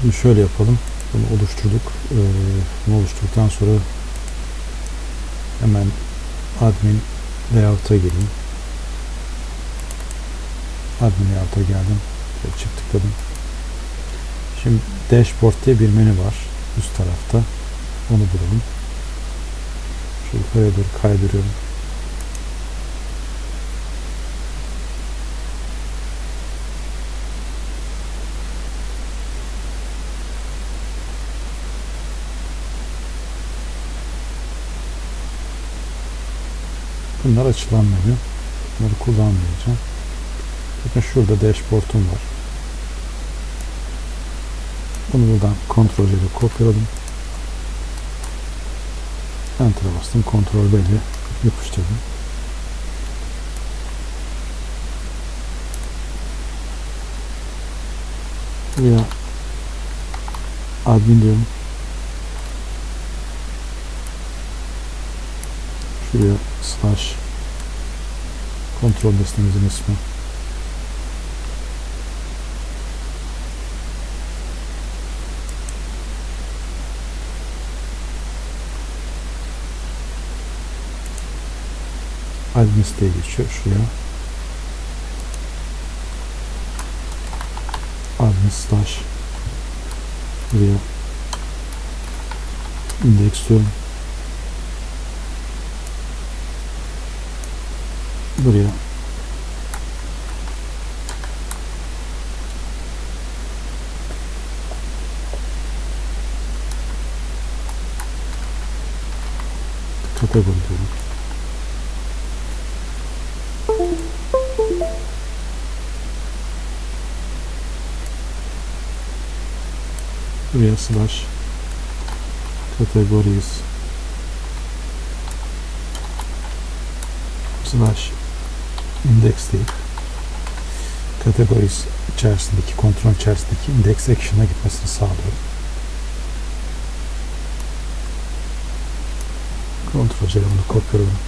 Şimdi şöyle yapalım. Bunu oluşturduk. Ee, bunu oluşturduktan sonra hemen admin layout'a geleyim. Admin layout'a geldim. Şöyle çift tıkladım. Şimdi dashboard diye bir menü var üst tarafta. Onu bulalım. Şu yukarıya doğru kaydırıyorum. Bunlar açılan menü. Bunları kullanmayacağım. Bakın şurada dashboard'um var. Bunu buradan kontrol ile kopyaladım. Enter'a bastım. Kontrol belli. Yapıştırdım. Buraya admin diyorum. Şuraya slash kontrol nesnemizin ismi. Admins diye geçiyor şuraya. Admin slash buraya index. Buraya kategori diyorum. Buraya slash categories index deyip categories içerisindeki kontrol içerisindeki index action'a gitmesini sağlıyorum. Kontrol C bunu kopyaladım.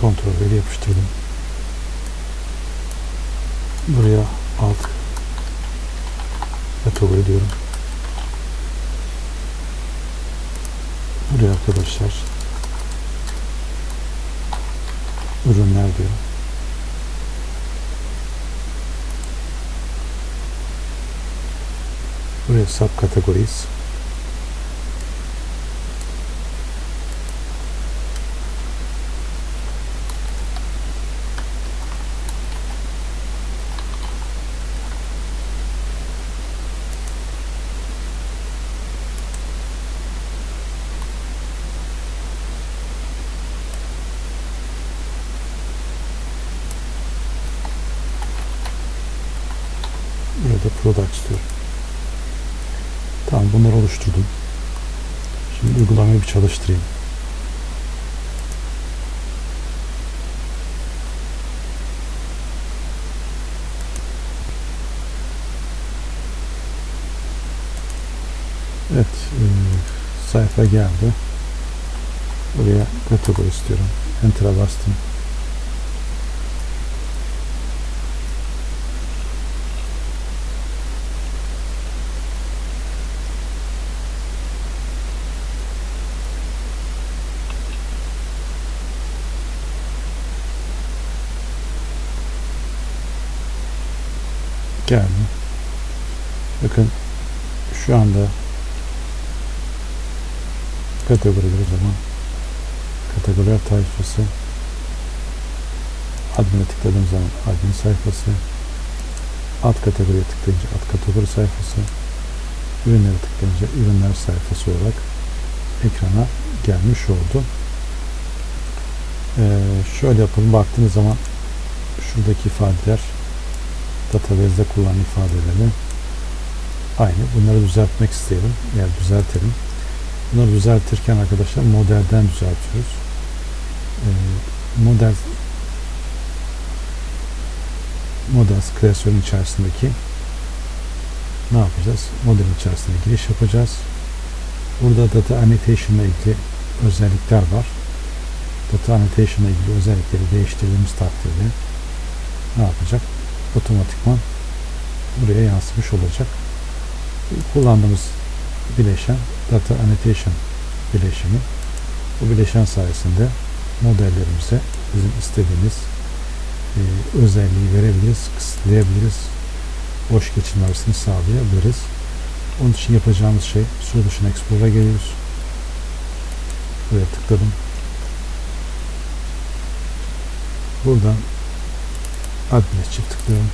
Kontrol V'yle yapıştırdım. Buraya alt kategori diyorum. Buraya arkadaşlar ürünler diyorum. Buraya subkategoriyiz. Burada product istiyorum. Tamam bunları oluşturdum. Şimdi uygulamayı bir çalıştırayım. Evet, e, sayfa geldi. Buraya kategori istiyorum. Enter'a bastım. Geldi. Bakın şu anda kategoriler o zaman kategoriler tayfası admin'e tıkladığım zaman admin sayfası alt kategoriye tıklayınca alt kategori sayfası ürünlere tıklayınca ürünler sayfası olarak ekrana gelmiş oldu. Ee, şöyle yapalım baktığınız zaman şuradaki ifadeler database'de kullanılan ifadeleri aynı. Bunları düzeltmek isteyelim. Yani düzeltelim. Bunları düzeltirken arkadaşlar modelden düzeltiyoruz. Ee, model models kreasyonun içerisindeki ne yapacağız? Modelin içerisinde giriş yapacağız. Burada data annotation ile ilgili özellikler var. Data annotation ile ilgili özellikleri değiştirdiğimiz takdirde ne yapacak? Otomatikman buraya yansımış olacak. Kullandığımız bileşen Data Annotation bileşeni. Bu bileşen sayesinde modellerimize bizim istediğimiz e, özelliği verebiliriz, kısıtlayabiliriz, boş geçilmesini sağlayabiliriz. Onun için yapacağımız şey Solution Explorer'a geliyoruz. Buraya tıkladım. Buradan Admin'e çift tıklıyorum.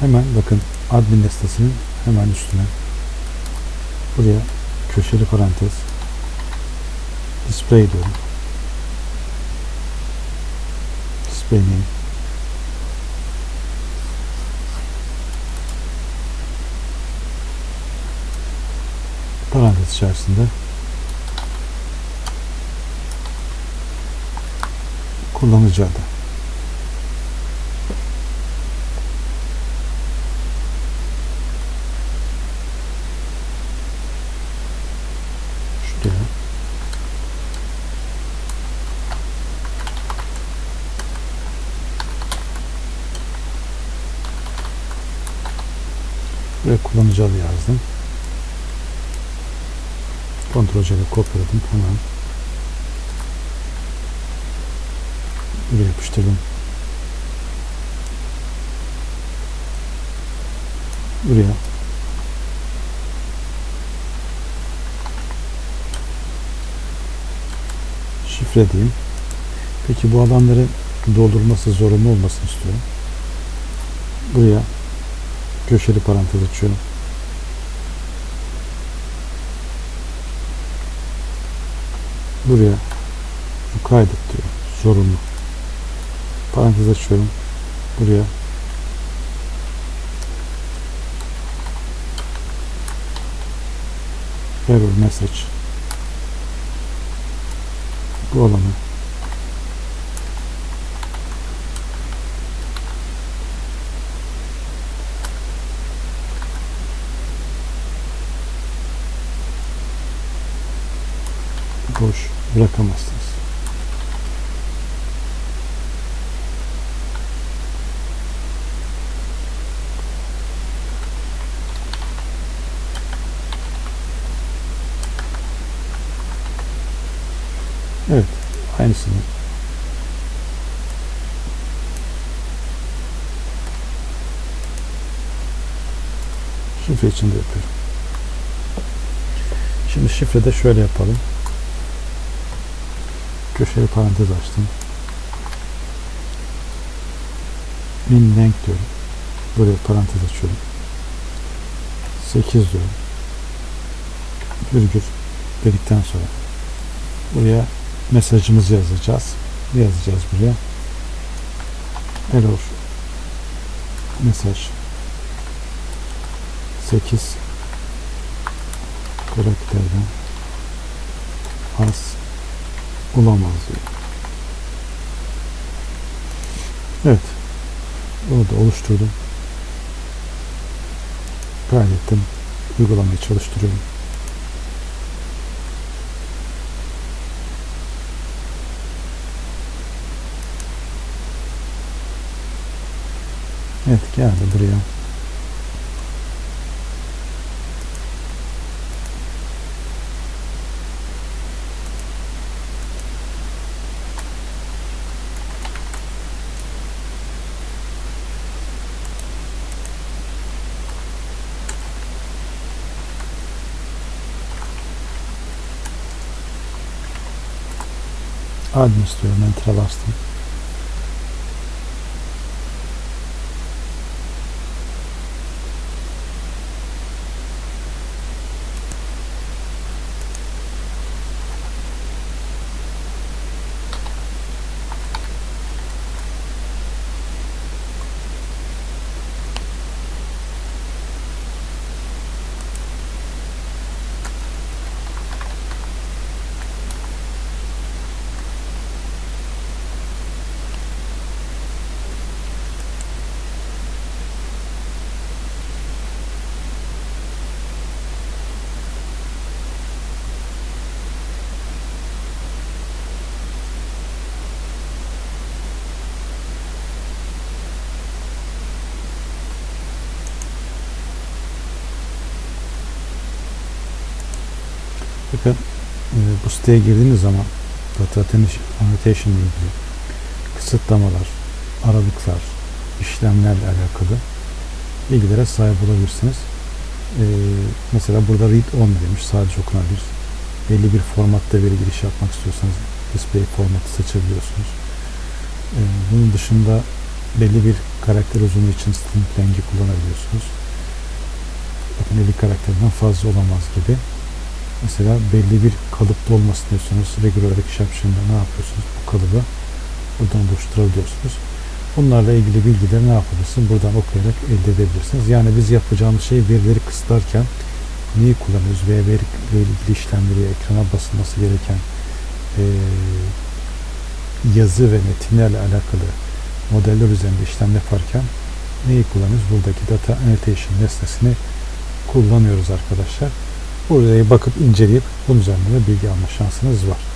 Hemen bakın admin listesinin hemen üstüne buraya köşeli parantez display diyorum. Display name parantez içerisinde kullanıcı adı. Şuraya. Buraya kullanıcı adı yazdım. Ctrl C ile kopyaladım hemen. Buraya yapıştırdım. Buraya şifre diyeyim. Peki bu alanları doldurması zorunlu olmasını istiyorum. Buraya köşeli parantez açıyorum. Buraya bu kaydet diyor. Zorunlu. Parantez açıyorum. Buraya error message bu alanı boş bırakamazsınız. Evet, aynısını şifre için de yapıyorum. Şimdi şifrede şöyle yapalım. Köşeli parantez açtım. Min length diyorum. Buraya parantez açıyorum. 8 diyorum. Virgül dedikten sonra buraya mesajımızı yazacağız. Yazacağız buraya? Error mesaj 8 karakterden az olamaz diyor. Evet. Bunu da oluşturdum. Kaydettim. Uygulamayı çalıştırıyorum. Evet geldi buraya. Admin istiyorum. Enter'a bastım. Bakın e, bu siteye girdiğiniz zaman Data Annotation ile ilgili kısıtlamalar, aralıklar, işlemlerle alakalı bilgilere sahip olabilirsiniz. E, mesela burada read only demiş. Sadece okunabilir. Belli bir formatta veri giriş yapmak istiyorsanız display formatı seçebiliyorsunuz. E, bunun dışında belli bir karakter uzunluğu için string rengi kullanabiliyorsunuz. Bakın 50 karakterden fazla olamaz gibi. Mesela belli bir kalıpta olmasını diyorsanız regular exception'da ne yapıyorsunuz? Bu kalıbı buradan oluşturabiliyorsunuz. Bunlarla ilgili bilgileri ne yapabilirsiniz? Buradan okuyarak elde edebilirsiniz. Yani biz yapacağımız şey verileri kısıtlarken neyi kullanıyoruz ve veriyle ilgili işlemleri ekrana basılması gereken eee, yazı ve metinlerle alakalı modeller üzerinde işlem yaparken neyi kullanıyoruz? Buradaki data annotation nesnesini kullanıyoruz arkadaşlar. Buraya bakıp inceleyip bunun üzerinde de bilgi alma şansınız var.